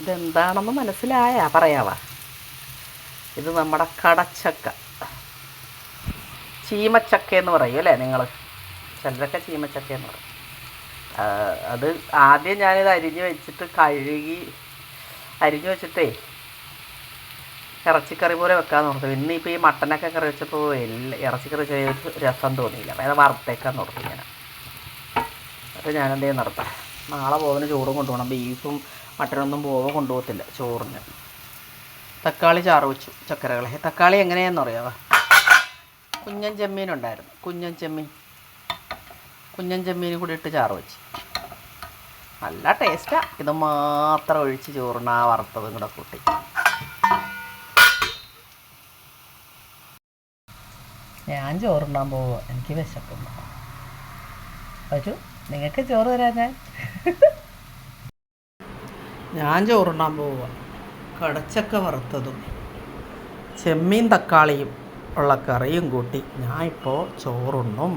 ഇതെന്താണെന്ന് മനസ്സിലായ പറയാവാ. ഇത് നമ്മുടെ കടച്ചക്ക. ചീമച്ചക്ക എന്ന് പറയും അല്ലേ നിങ്ങൾ ചിലരൊക്കെ ചീമച്ചക്ക എന്ന് പറയും അത് ആദ്യം ഞാനിത് അരിഞ്ഞ് വെച്ചിട്ട് കഴുകി അരിഞ്ഞു വെച്ചിട്ടേ ഇറച്ചിക്കറി പോലെ വെക്കാന്ന് ഓർത്തു. ഇപ്പോൾ ഈ മട്ടനൊക്കെ കറി വെച്ചപ്പോൾ എല്ലാ ഇറച്ചിക്കറി ചെയ്ത് രസം തോന്നിയില്ല. അത് വറുത്തേക്കാന്ന് ഓർത്തു ഞാൻ അപ്പോൾ ചെയ്യും നടത്താം. നാളെ പോകുന്ന ചോറും കൊണ്ടുപോകണം ബീഫും മട്ടനൊന്നും പോവുക കൊണ്ടുപോകത്തില്ല ചോറിന്. തക്കാളി ചാറ് വെച്ചു ചക്കരകളെ. തക്കാളി എങ്ങനെയാണെന്ന് അറിയാവോ? കുഞ്ഞൻ ചെമ്മീൻ ഉണ്ടായിരുന്നു. കുഞ്ഞൻ ചെമ്മീൻ. കുഞ്ഞൻ ചെമ്മീനും കൂടി ഇട്ട് ചാറ് വെച്ച്. നല്ല ടേസ്റ്റാണ് ഇത് മാത്രം ഒഴിച്ച് ചോറിന് ആ വറുത്തതും കൂടെ കൂട്ടി. ഞാൻ ചോറുണ്ണാൻ പോവുക എനിക്ക് വിശക്കുന്നു പറ്റൂ. നിങ്ങൾക്ക് ചോറ് തരാൻ ഞാൻ. ഞാൻ ചോറുണ്ണാൻ പോവുക കടച്ചക്ക വറുത്തതും ചെമ്മീൻ തക്കാളിയും ഉള്ള കറിയും കൂട്ടി ഞാൻ ഇപ്പോൾ ചോറുണ്ണും.